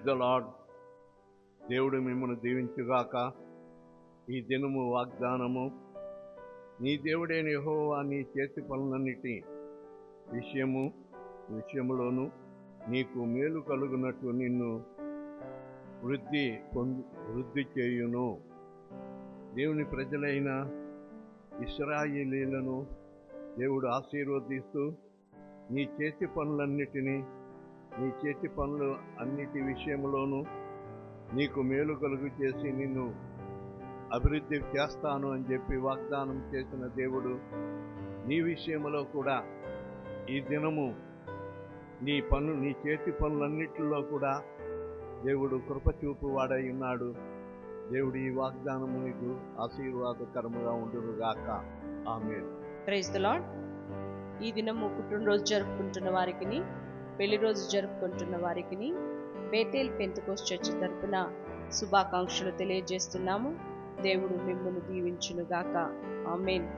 Praise the lord దేవుడు మిమ్మల్ని దీవించుగాక. ఈ దినము వాగ్దానము. నీ దేవుడైన యహోవా నీ చేతి పనులన్నిటి విషయము విషయములోను నీకు మేలు కలుగునట్టు నిన్ను వృద్ధి పొంది వృద్ధి చేయును. దేవుని ప్రజలైన ఇస్రాయిలీలను దేవుడు ఆశీర్వదిస్తూ నీ చేతి పనులన్నిటినీ నీ చేతి పనులు అన్నిటి విషయంలోనూ నీకు మేలు కలుగు చేసి నిన్ను అభివృద్ధి చేస్తాను అని చెప్పి వాగ్దానం చేసిన దేవుడు నీ విషయంలో కూడా ఈ దినము నీ పనులు నీ చేతి పనులన్నిటిలో కూడా దేవుడు కృపచూపు వాడై ఉన్నాడు. దేవుడు ఈ వాగ్దానము నీకు ఆశీర్వాదకరముగా ఉండునుగాక. ఆమె ఈ దినము పుట్టినరోజు జరుపుకుంటున్న వారికి పెళ్ళి రోజు జరుపుకుంటున్న వారికి బేతేల్ పెంతకోస్ చర్చి తరపున శుభాకాంక్షలు తెలియజేస్తున్నాము. దేవుడు మిమ్మల్ని దీవించునుగాక. ఆమెన్.